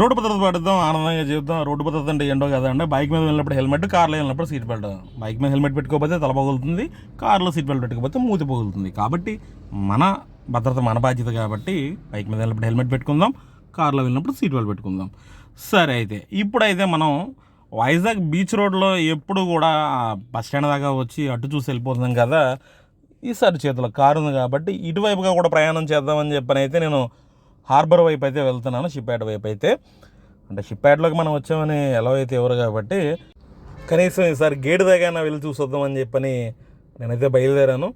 Road భద్రత పెడదాం ఆనందంగా జీవితం రోడ్డు భద్రత అంటే ఏంటో కదా అంటే బైక్ మీద వెళ్ళినప్పుడు హెల్మెట్ కార్లో వెళ్ళినప్పుడు సీట్ బెల్ట్. బైక్ మీద హెల్మెట్ పెట్టుకోకపోతే తల పగులుతుంది కార్లో సీట్ బెల్ట్ పెట్టుకోకపోతే మూతి పగులుతుంది. కాబట్టి మన భద్రత మన బాధ్యత కాబట్టి బైక్ మీద వెళ్ళినప్పుడు హెల్మెట్ పెట్టుకుందాం కార్లో వెళ్ళినప్పుడు సీట్ బెల్ట్ పెట్టుకుందాం. సరే అయితే ఇప్పుడైతే మనం వైజాగ్ బీచ్ రోడ్లో ఎప్పుడు కూడా బస్ స్టాండ్ దాకా వచ్చి అటు చూసి వెళ్ళిపోతున్నాం కదా ఈసారి చేతిలో కారు ఉంది కాబట్టి ఇటువైపుగా కూడా ప్రయాణం చేద్దామని చెప్పని అయితే నేను హార్బర్ వైపు అయితే వెళ్తున్నాను షిప్యాడ్ వైపు అయితే. అంటే షిప్యాడ్లోకి మనం వచ్చామని ఎలా అయితే ఎవరు కాబట్టి. కనీసం ఈసారి గేటు దగ్గర వెళ్ళి చూసొద్దామని చెప్పని నేనైతే బయలుదేరాను.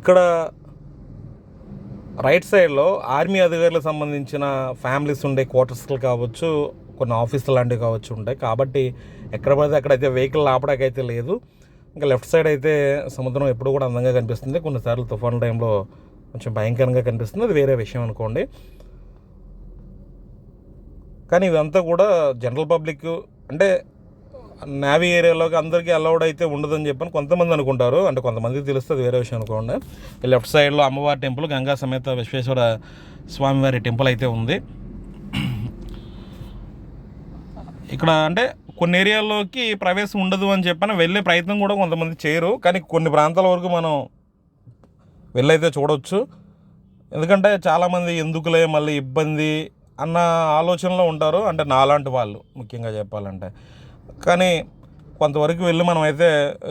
ఇక్కడ రైట్ సైడ్లో ఆర్మీ అధికారులకు సంబంధించిన ఫ్యామిలీస్ ఉండే క్వార్టర్స్లు కావచ్చు కొన్ని ఆఫీసులు లాంటివి కావచ్చు ఉంటాయి. కాబట్టి ఎక్కడ పడితే అక్కడైతే వెహికల్ ఆపడాకైతే లేదు. ఇంకా లెఫ్ట్ సైడ్ అయితే సముద్రం ఎప్పుడు కూడా అందంగా కనిపిస్తుంది. కొన్నిసార్లు తుఫాన్ టైంలో కొంచెం భయంకరంగా కనిపిస్తుంది. అది వేరే విషయం అనుకోండి. కానీ ఇదంతా కూడా జనరల్ పబ్లిక్ అంటే నేవీ ఏరియాలోకి అందరికీ అలౌడ్ అయితే ఉండదని చెప్పని కొంతమంది అనుకుంటారు. అంటే కొంతమందికి తెలుస్తుంది వేరే విషయం అనుకోండి. లెఫ్ట్ సైడ్లో అమ్మవారి టెంపుల్ గంగా సమేత విశ్వేశ్వర స్వామివారి టెంపుల్ అయితే ఉంది. ఇక్కడ అంటే కొన్ని ఏరియాల్లోకి ప్రవేశం ఉండదు అని చెప్పని వెళ్ళే ప్రయత్నం కూడా కొంతమంది చేయరు. కానీ కొన్ని ప్రాంతాల వరకు మనం వెళ్ళైతే చూడవచ్చు ఎందుకంటే చాలామంది ఎందుకులే మళ్ళీ ఇబ్బంది అన్న ఆలోచనలో ఉంటారు. అంటే నాలాంటి వాళ్ళు ముఖ్యంగా చెప్పాలంటే. కానీ కొంతవరకు వెళ్ళి మనం అయితే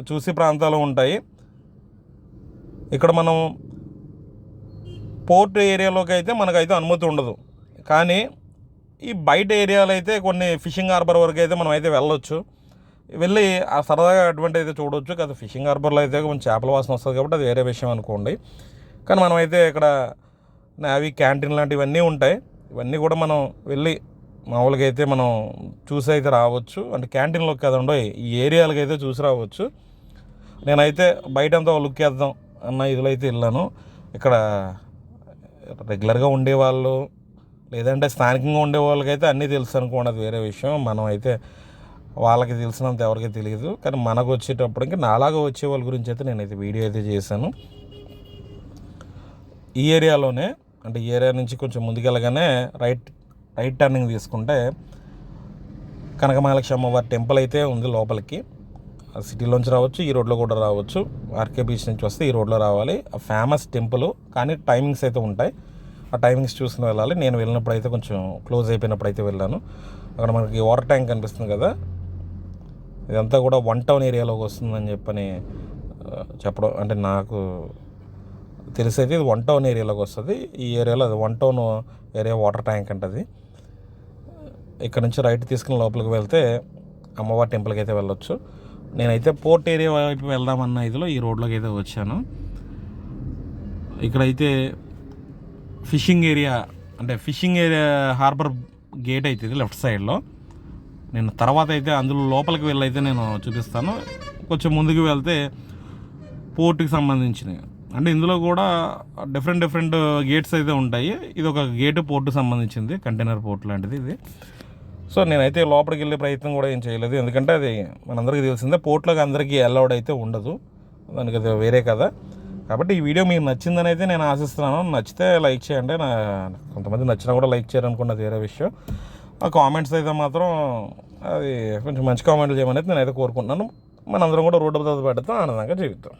చూసి ప్రాంతాలు ఉంటాయి. ఇక్కడ మనం పోర్ట్ ఏరియాలోకి అయితే మనకైతే అనుమతి ఉండదు. కానీ ఈ బయట ఏరియాలో అయితే కొన్ని ఫిషింగ్ హార్బర్ వరకు అయితే మనం అయితే వెళ్ళొచ్చు. వెళ్ళి ఆ సరదాగా అటువంటి అయితే చూడవచ్చు కదా ఫిషింగ్ హార్బర్లో అయితే కొంచెం చేపల వాసన వస్తుంది కాబట్టి అది వేరే విషయం అనుకోండి. కానీ మనం అయితే ఇక్కడ అవి క్యాంటీన్ లాంటివన్నీ ఉంటాయి. ఇవన్నీ కూడా మనం వెళ్ళి మామూలుగా అయితే మనం చూసి అయితే రావచ్చు. అంటే క్యాంటీన్లోకి కదండో ఈ ఏరియాలకి అయితే చూసి రావచ్చు. నేనైతే బయట అంతా లుక్ వేద్దాం అన్న ఇదిలో అయితే వెళ్ళాను. ఇక్కడ రెగ్యులర్గా ఉండేవాళ్ళు లేదంటే స్థానికంగా ఉండే వాళ్ళకైతే అన్నీ తెలుసు అనుకోండి అది వేరే విషయం. మనం అయితే వాళ్ళకి తెలిసినంత ఎవరికి తెలియదు. కానీ మనకు వచ్చేటప్పటికి నాలాగా వచ్చే వాళ్ళ గురించి అయితే నేనైతే వీడియో అయితే చేశాను. ఈ ఏరియాలోనే అంటే ఈ ఏరియా నుంచి కొంచెం ముందుకెళ్ళగానే రైట్ రైట్ టర్నింగ్ తీసుకుంటే కనకమహాలక్ష్మి అమ్మవారి టెంపుల్ అయితే ఉంది లోపలికి. ఆ సిటీలోంచి రావచ్చు ఈ రోడ్లో కూడా రావచ్చు. ఆర్కే బీచ్ నుంచి వస్తే ఈ రోడ్లో రావాలి. ఆ ఫేమస్ టెంపుల్ కానీ టైమింగ్స్ అయితే ఉంటాయి. ఆ టైమింగ్స్ చూసుకుని వెళ్ళాలి. నేను వెళ్ళినప్పుడు అయితే కొంచెం క్లోజ్ అయిపోయినప్పుడు అయితే వెళ్ళాను. అక్కడ మనకి వాటర్ ట్యాంక్ కనిపిస్తుంది కదా ఇదంతా కూడా వన్ టౌన్ ఏరియాలోకి వస్తుందని చెప్పని చెప్పడం అంటే నాకు తెలిసైతే ఇది వన్ టౌన్ ఏరియాలోకి వస్తుంది. ఈ ఏరియాలో అది one town area water tank అంటది. ఇక్కడ నుంచి రైట్ తీసుకుని లోపలికి వెళ్తే అమ్మవారి టెంపుల్కి అయితే వెళ్ళొచ్చు. నేనైతే పోర్ట్ ఏరియా వైపు వెళ్దామన్న ఇదిలో ఈ రోడ్లోకి అయితే వచ్చాను. ఇక్కడైతే ఫిషింగ్ ఏరియా అంటే ఫిషింగ్ ఏరియా హార్బర్ గేట్ అయితే లెఫ్ట్ సైడ్లో. నేను తర్వాత అయితే అందులో లోపలికి వెళ్ళైతే నేను చూపిస్తాను. కొంచెం ముందుకు వెళ్తే పోర్ట్కి సంబంధించినవి. అంటే ఇందులో కూడా డిఫరెంట్ డిఫరెంట్ గేట్స్ అయితే ఉంటాయి. ఇది ఒక గేట్ పోర్టు సంబంధించింది కంటైనర్ పోర్ట్ లాంటిది ఇది. సో నేనైతే లోపలికి వెళ్ళే ప్రయత్నం కూడా ఏం చేయలేదు. ఎందుకంటే అది మనందరికీ తెలిసిందే పోర్ట్లోకి అందరికీ అలౌడ్ అయితే ఉండదు. దానికి అది వేరే కదా కాబట్టి ఈ వీడియో మీకు నచ్చిందని అయితే నేను ఆశిస్తున్నాను. నచ్చితే లైక్ చేయండి. నా కొంతమంది నచ్చినా కూడా లైక్ చేయాలనుకున్నది వేరే విషయం. ఆ కామెంట్స్ అయితే మాత్రం అది కొంచెం మంచి కామెంట్లు చేయమనేది అయితే నేనైతే కోరుకుంటున్నాను. మనందరం కూడా రోడ్డు పెడతాం ఆనందంగా జీవితం